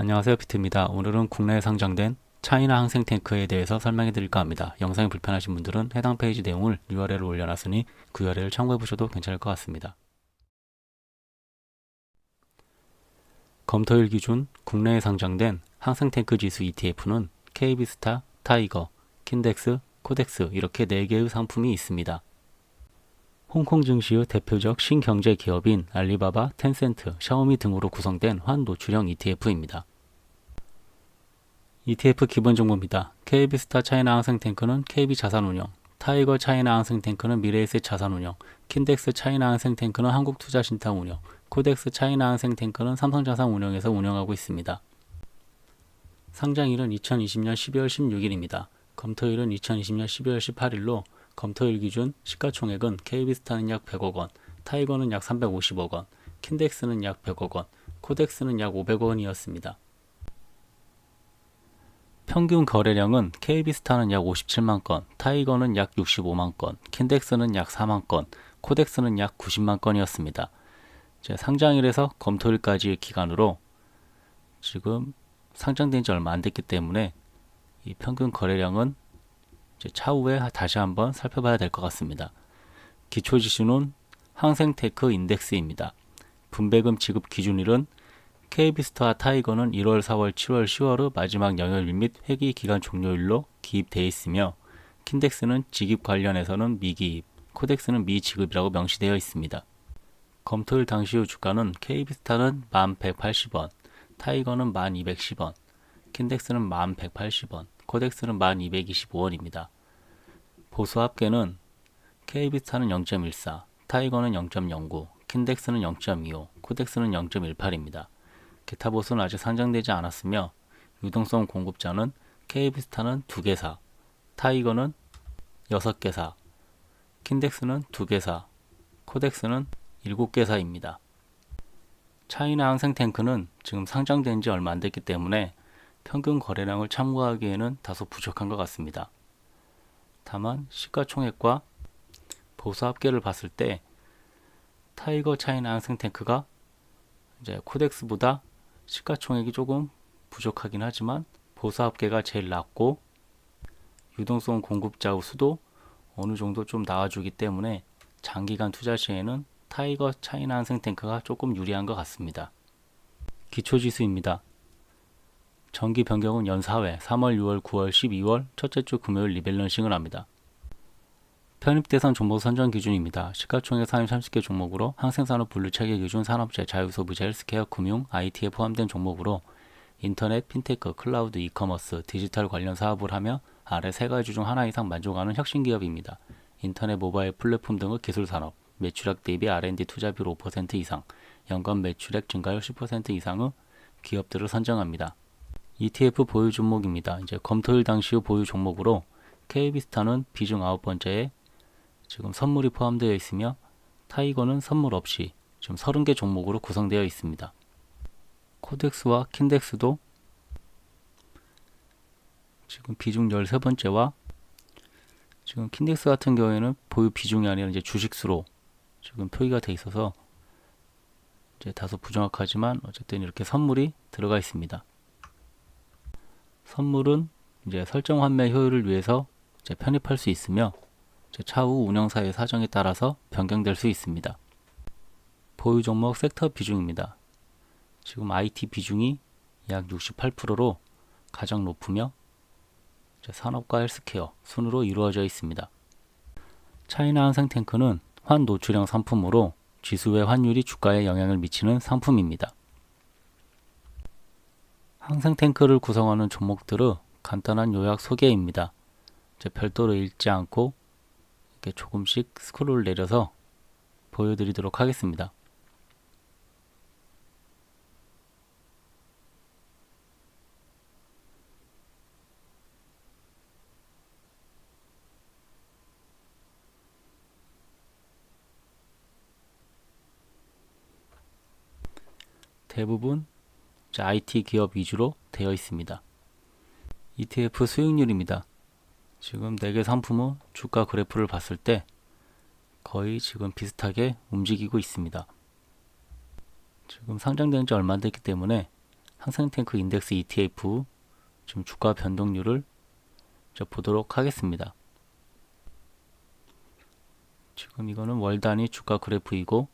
안녕하세요 비트입니다. 오늘은 국내에 상장된 차이나 항생 탱크에 대해서 설명해 드릴까 합니다. 영상이 불편하신 분들은 해당 페이지 내용을 URL을 올려놨으니 그 URL을 참고해 보셔도 괜찮을 것 같습니다. 검토일 기준 국내에 상장된 항생 탱크 지수 ETF는 KB스타, 타이거, 킨덱스, 코덱스 이렇게 4개의 상품이 있습니다. 홍콩 증시의 대표적 신경제 기업인 알리바바, 텐센트, 샤오미 등으로 구성된 환노출형 ETF입니다. ETF 기본 정보입니다. KB스타 차이나 항생탱크는 KB 자산운용, 타이거 차이나 항생탱크는 미래에셋 자산운용, 킨덱스 차이나 항생탱크는 한국투자신탁운용, 코덱스 차이나 항생탱크는 삼성자산운용에서 운영하고 있습니다. 상장일은 2020년 12월 16일입니다. 검토일은 2020년 12월 18일로 검토일 기준 시가총액은 KB스타는 약 100억 원, 타이거는 약 350억 원, 킨덱스는 약 100억 원, 코덱스는 약 500억 원이었습니다. 평균 거래량은 KB스타는 약 57만 건, 타이거는 약 65만 건, 킨덱스는 약 4만 건, 코덱스는 약 90만 건이었습니다. 상장일에서 검토일까지의 기간으로 지금 상장된 지 얼마 안 됐기 때문에 이 평균 거래량은 차후에 다시 한번 살펴봐야 될 것 같습니다. 기초 지수는 항생테크 인덱스입니다. 분배금 지급 기준일은 KB스타와 타이거는 1월, 4월, 7월, 10월의 마지막 영역일 및 회기 기간 종료일로 기입되어 있으며 킨덱스는 지급 관련해서는 미기입, 코덱스는 미지급이라고 명시되어 있습니다. 검토일 당시의 주가는 KB스타는 1180원, 타이거는 1210원, 킨덱스는 1180원, 코덱스는 1225원입니다. 보수 합계는 KB스타는 0.14, 타이거는 0.09, 킨덱스는 0.25, 코덱스는 0.18입니다. 기타 보수는 아직 상장되지 않았으며 유동성 공급자는 KB스타는 2개사, 타이거는 6개사, 킨덱스는 2개사, 코덱스는 7개사입니다. 차이나 항생탱크는 지금 상장된 지 얼마 안 됐기 때문에 평균 거래량을 참고하기에는 다소 부족한 것 같습니다. 다만 시가총액과 보수 합계를 봤을 때 타이거 차이나 항생탱크가 이제 코덱스보다 시가총액이 조금 부족하긴 하지만 보수 합계가 제일 낮고 유동성 공급자의 수도 어느 정도 좀 나와주기 때문에 장기간 투자 시에는 타이거 차이나 항생탱크가 조금 유리한 것 같습니다. 기초지수입니다. 정기 변경은 연 4회 3월, 6월, 9월, 12월 첫째 주 금요일 리밸런싱을 합니다. 편입 대상 종목 선정 기준입니다. 시가총액 상위 30개 종목으로 항생산업 분류 체계 기준 산업재, 자유소비재, 헬스케어, 금융, IT에 포함된 종목으로 인터넷, 핀테크, 클라우드, 이커머스, 디지털 관련 사업을 하며 아래 세 가지 중 하나 이상 만족하는 혁신 기업입니다. 인터넷 모바일 플랫폼 등의 기술 산업, 매출액 대비 R&D 투자비율 5% 이상, 연간 매출액 증가율 10% 이상의 기업들을 선정합니다. ETF 보유 종목입니다. 이제 검토일 당시의 보유 종목으로 KB스타는 비중 아홉 번째에 지금 선물이 포함되어 있으며 타이거는 선물 없이 지금 30개 종목으로 구성되어 있습니다. 코덱스와 킨덱스도 지금 비중 13번째와 지금 킨덱스 같은 경우에는 보유 비중이 아니라 이제 주식수로 지금 표기가 돼 있어서 이제 다소 부정확하지만 어쨌든 이렇게 선물이 들어가 있습니다. 선물은 이제 설정 환매 효율을 위해서 편입할 수 있으며 차후 운영사의 사정에 따라서 변경될 수 있습니다. 보유 종목 섹터 비중입니다. 지금 IT 비중이 약 68%로 가장 높으며 산업과 헬스케어 순으로 이루어져 있습니다. 차이나 항생 탱크는 환 노출형 상품으로 지수의 환율이 주가에 영향을 미치는 상품입니다. 항생 탱크를 구성하는 종목들의 간단한 요약 소개입니다. 별도로 읽지 않고 이렇게 조금씩 스크롤 내려서 보여드리도록 하겠습니다. 대부분 IT 기업 위주로 되어 있습니다. ETF 수익률입니다. 지금 4개 상품은 주가 그래프를 봤을 때 거의 지금 비슷하게 움직이고 있습니다. 지금 상장된 지 얼마 안 됐기 때문에 항생탱크 인덱스 ETF 지금 주가 변동률을 보도록 하겠습니다. 지금 이거는 월 단위 주가 그래프이고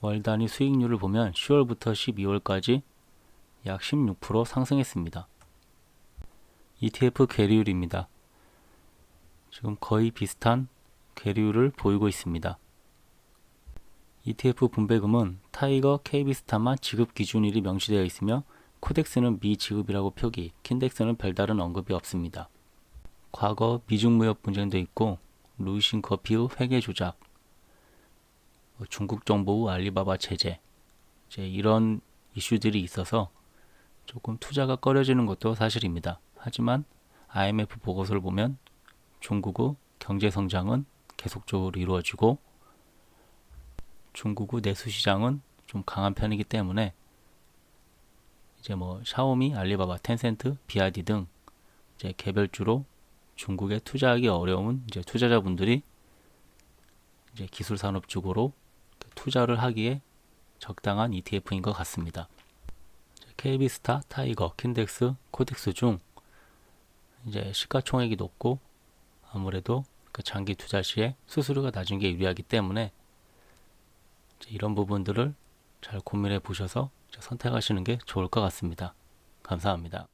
월 단위 수익률을 보면 10월부터 12월까지 약 16% 상승했습니다. ETF 괴리율입니다. 지금 거의 비슷한 괴리율을 보이고 있습니다. ETF 분배금은 타이거 KB스타만 지급 기준일이 명시되어 있으며 코덱스는 미지급이라고 표기, 킨덱스는 별다른 언급이 없습니다. 과거 미중 무역 분쟁도 있고 루이신 커피의 회계 조작, 뭐 중국 정부 후 알리바바 제재, 이제 이런 이슈들이 있어서 조금 투자가 꺼려지는 것도 사실입니다. 하지만 IMF 보고서를 보면 중국의 경제 성장은 계속적으로 이루어지고 중국의 내수 시장은 좀 강한 편이기 때문에 이제 뭐 샤오미, 알리바바, 텐센트, 비아디 등 이제 개별주로 중국에 투자하기 어려운 이제 투자자분들이 이제 기술 산업 쪽으로 투자를 하기에 적당한 ETF인 것 같습니다. KB스타, 타이거, 킨덱스, 코덱스 중 이제 시가총액이 높고 아무래도 그 장기 투자 시에 수수료가 낮은 게 유리하기 때문에 이런 부분들을 잘 고민해 보셔서 선택하시는 게 좋을 것 같습니다. 감사합니다.